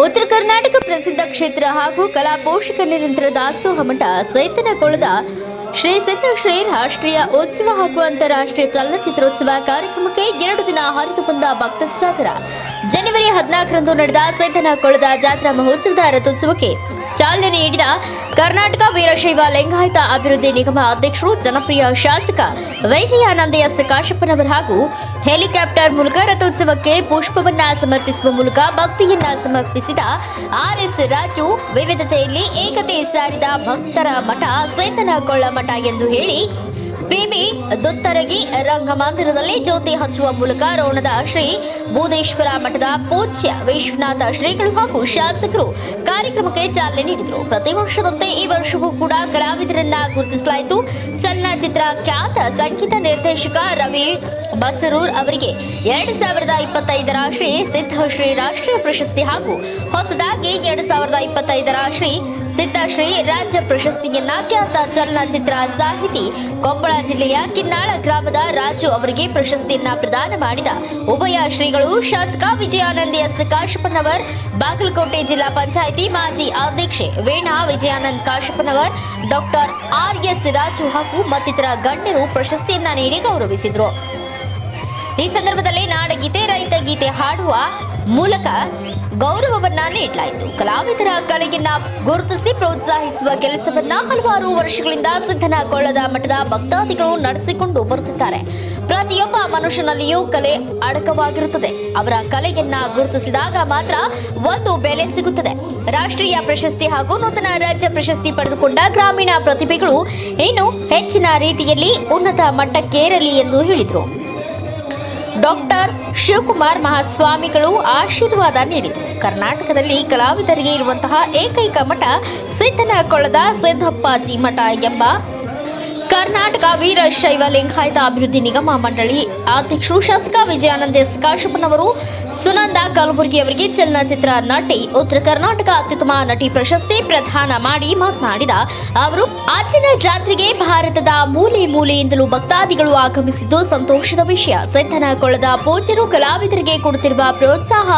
ಉತ್ತರ ಕರ್ನಾಟಕ ಪ್ರಸಿದ್ಧ ಕ್ಷೇತ್ರ ಹಾಗೂ ಕಲಾ ಪೋಷಕ ನಿರಂತರ ದಾಸೋಹ ಮಠ ಸೈತನಕೊಳದ ಶ್ರೀ ಸಿದ್ಧ ಶ್ರೀ ರಾಷ್ಟ್ರೀಯ ಉತ್ಸವ ಹಾಗೂ ಅಂತಾರಾಷ್ಟ್ರೀಯ ಚಲನಚಿತ್ರೋತ್ಸವ ಕಾರ್ಯಕ್ರಮಕ್ಕೆ ಎರಡು ದಿನ ಹರಿದು ಬಂದ ಭಕ್ತ ಸಾಗರ. ಜನವರಿ ಹದಿನಾಲ್ಕರಂದು ನಡೆದ ಸೈತನಕೊಳದ ಜಾತ್ರಾ ಮಹೋತ್ಸವದ ರಥೋತ್ಸವಕ್ಕೆ ಚಾಲನೆ ನೀಡಿದ ಕರ್ನಾಟಕ ವೀರಶೈವ ಲಿಂಗಾಯತ ಅಭಿವೃದ್ಧಿ ನಿಗಮ ಅಧ್ಯಕ್ಷರು, ಜನಪ್ರಿಯ ಶಾಸಕ ವೈಜಯಾನಂದ ಎಸ್ ಕಾಶಪ್ಪನವರ್ ಹಾಗೂ ಹೆಲಿಕಾಪ್ಟರ್ ಮೂಲಕ ರಥೋತ್ಸವಕ್ಕೆ ಪುಷ್ಪವನ್ನ ಸಮರ್ಪಿಸುವ ಮೂಲಕ ಭಕ್ತಿಯನ್ನ ಸಮರ್ಪಿಸಿದ ಆರ್ ಎಸ್ ರಾಜು, ವಿವಿಧತೆಯಲ್ಲಿ ಏಕತೆ ಸಾರಿದ ಭಕ್ತರ ಮಠ ಕೊಳ್ಳ ಮಠ ಎಂದು ಹೇಳಿ ಪಿಬಿ ದುತ್ತರಗಿ ರಂಗಮಂದಿರದಲ್ಲಿ ಜ್ಯೋತಿ ಹಚ್ಚುವ ಮೂಲಕ ರೋಣದ ಶ್ರೀ ಬೂದೇಶ್ವರ ಮಠದ ಪೂಜ್ಯ ವಿಶ್ವನಾಥ ಶ್ರೀಗಳು ಹಾಗೂ ಶಾಸಕರು ಕಾರ್ಯಕ್ರಮಕ್ಕೆ ಚಾಲನೆ ನೀಡಿದರು. ಪ್ರತಿ ವರ್ಷದಂತೆ ಈ ವರ್ಷವೂ ಕೂಡ ಕಲಾವಿದರನ್ನ ಗುರುತಿಸಲಾಯಿತು. ಚಲನಚಿತ್ರ ಖ್ಯಾತ ಸಂಗೀತ ನಿರ್ದೇಶಕ ರವಿ ಬಸರೂರ್ ಅವರಿಗೆ ಎರಡು ಸಾವಿರದ ಇಪ್ಪತ್ತೈದರ ಶ್ರೀ ಸಿದ್ಧಶ್ರೀ ರಾಷ್ಟ್ರೀಯ ಪ್ರಶಸ್ತಿ ಹಾಗೂ ಹೊಸದಾಗಿ ಎರಡು ಸಾವಿರದ ಇಪ್ಪತ್ತೈದರ ಶ್ರೀ ಸಿದ್ಧಶ್ರೀ ರಾಜ್ಯ ಪ್ರಶಸ್ತಿಯನ್ನ ಖ್ಯಾತ ಚಲನಚಿತ್ರ ಸಾಹಿತಿ ಕೊಪ್ಪಳ ಜಿಲ್ಲೆಯ ಕಿನ್ನಾಳ ಗ್ರಾಮದ ರಾಜು ಅವರಿಗೆ ಪ್ರಶಸ್ತಿಯನ್ನ ಪ್ರದಾನ ಮಾಡಿದ ಉಭಯ ಶ್ರೀಗಳು ಶಾಸಕ ವಿಜಯಾನಂದ ಎಸ್ ಕಾಶಪ್ಪನವರ್, ಬಾಗಲಕೋಟೆ ಜಿಲ್ಲಾ ಪಂಚಾಯಿತಿ ಮಾಜಿ ಅಧ್ಯಕ್ಷೆ Veena Vijayanand Kashappanavar, doctor R S Raju ಹಾಗೂ ಮತ್ತಿತರ ಗಣ್ಯರು ಪ್ರಶಸ್ತಿಯನ್ನ ನೀಡಿ ಗೌರವಿಸಿದರು. ಈ ಸಂದರ್ಭದಲ್ಲಿ ನಾಡಗೀತೆ ರೈತ ಗೀತೆ ಹಾಡುವ ಮೂಲಕ ಗೌರವವನ್ನ ನೀಡಲಾಯಿತು. ಕಲಾವಿದರ ಕಲೆಯನ್ನ ಗುರುತಿಸಿ ಪ್ರೋತ್ಸಾಹಿಸುವ ಕೆಲಸವನ್ನ ಹಲವಾರು ವರ್ಷಗಳಿಂದ ಸಿದ್ದನಗೊಳ್ಳದ ಮಠದ ಭಕ್ತಾದಿಗಳು ನಡೆಸಿಕೊಂಡು ಬರುತ್ತಿದ್ದಾರೆ. ಪ್ರತಿಯೊಬ್ಬ ಮನುಷ್ಯನಲ್ಲಿಯೂ ಕಲೆ ಅಡಕವಾಗಿರುತ್ತದೆ. ಅವರ ಕಲೆಯನ್ನ ಗುರುತಿಸಿದಾಗ ಮಾತ್ರ ಒಂದು ಬೆಲೆ ಸಿಗುತ್ತದೆ. ರಾಷ್ಟ್ರೀಯ ಪ್ರಶಸ್ತಿ ಹಾಗೂ ನೂತನ ರಾಜ್ಯ ಪ್ರಶಸ್ತಿ ಪಡೆದುಕೊಂಡ ಗ್ರಾಮೀಣ ಪ್ರತಿಭೆಗಳು ಇನ್ನು ಹೆಚ್ಚಿನ ರೀತಿಯಲ್ಲಿ ಉನ್ನತ ಮಟ್ಟಕ್ಕೇರಲಿ ಎಂದು ಹೇಳಿದರು. ಡಾಕ್ಟರ್ ಶಿವಕುಮಾರ್ ಮಹಾಸ್ವಾಮಿಗಳು ಆಶೀರ್ವಾದ ನೀಡಿದರು. ಕರ್ನಾಟಕದಲ್ಲಿ ಕಲಾವಿದರಿಗೆ ಇರುವಂತಹ ಏಕೈಕ ಮಠ ಸಿದ್ದನಕೊಳದ ಸಿದ್ದಪ್ಪಾಜಿ ಮಠ ಎಂಬ ಕರ್ನಾಟಕ ವೀರಶೈವ ಲಿಂಗಾಯತ ಅಭಿವೃದ್ಧಿ ನಿಗಮ ಮಂಡಳಿ ಅಧ್ಯಕ್ಷರು ಶಾಸಕ ವಿಜಯಾನಂದ ಎಸ್ ಕಾಶಪ್ಪನವರು, ಸುನಂದ ಕಲಬುರ್ಗಿ ಅವರಿಗೆ ಚಲನಚಿತ್ರ ನಟಿ, ಉತ್ತರ ಕರ್ನಾಟಕ ಅತ್ಯುತ್ತಮ ನಟಿ ಪ್ರಶಸ್ತಿ ಪ್ರದಾನ ಮಾಡಿ ಮಾತನಾಡಿದ ಅವರು, ಆಚಿನ ಜಾತ್ರೆಗೆ ಭಾರತದ ಮೂಲೆ ಮೂಲೆಯಿಂದಲೂ ಭಕ್ತಾದಿಗಳು ಆಗಮಿಸಿದ್ದು ಸಂತೋಷದ ವಿಷಯ. ಸೆತ್ತನಕೊಳ್ಳದ ಪೂಜರು ಕಲಾವಿದರಿಗೆ ಕೊಡುತ್ತಿರುವ ಪ್ರೋತ್ಸಾಹ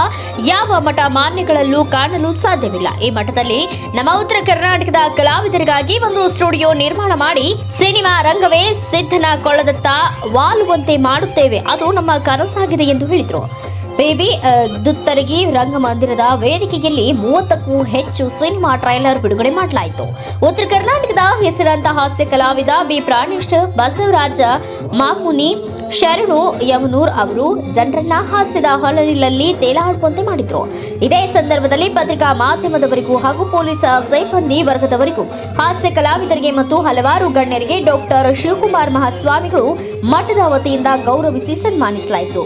ಯಾವ ಮಠ ಮಾನ್ಯಗಳಲ್ಲೂ ಕಾಣಲು ಸಾಧ್ಯವಿಲ್ಲ. ಈ ಮಠದಲ್ಲಿ ನಮ್ಮ ಉತ್ತರ ಕರ್ನಾಟಕದ ಕಲಾವಿದರಿಗಾಗಿ ಒಂದು ಸ್ಟುಡಿಯೋ ನಿರ್ಮಾಣ ಮಾಡಿ ಸಿನಿಮಾ ರಂಗವೇ ಸಿದ್ಧನ ಕೊಳ್ಳದತ್ತ ವಾಲುವಂತೆ ಮಾಡುತ್ತೇವೆ. ಅದು ನಮ್ಮ ಕನಸಾಗಿದೆ ಎಂದು ಹೇಳಿದರು. ಬೇಬಿ ದುತ್ತರಗಿ ರಂಗಮಂದಿರದ ವೇದಿಕೆಯಲ್ಲಿ ಮೂವತ್ತಕ್ಕೂ ಹೆಚ್ಚು ಸಿನಿಮಾ ಟ್ರೈಲರ್ ಬಿಡುಗಡೆ ಮಾಡಲಾಯಿತು. ಉತ್ತರ ಕರ್ನಾಟಕದ ಹೆಸರಾಂತ ಹಾಸ್ಯ ಕಲಾವಿದ, ಬಿ ಪ್ರಾಣೇಶ್ ಬಸವರಾಜ ಮಾಮುನಿ ಶರಣು ಯಮನೂರ್ ಅವರು ಜನರನ್ನ ಹಾಸ್ಯದ ಹೊಲಲಿನಲ್ಲಿ ತೇಲಾಡುವಂತೆ ಮಾಡಿದ್ರು. ಇದೇ ಸಂದರ್ಭದಲ್ಲಿ ಪತ್ರಿಕಾ ಮಾಧ್ಯಮದವರಿಗೂ ಹಾಗೂ ಪೊಲೀಸ್ ಸಿಬ್ಬಂದಿ ವರ್ಗದವರಿಗೂ ಹಾಸ್ಯ ಕಲಾವಿದರಿಗೆ ಮತ್ತು ಹಲವಾರು ಗಣ್ಯರಿಗೆ ಡಾಕ್ಟರ್ ಶಿವಕುಮಾರ್ ಮಹಾಸ್ವಾಮಿಗಳು ಮಠದ ವತಿಯಿಂದ ಗೌರವಿಸಿ ಸನ್ಮಾನಿಸಲಾಯಿತು.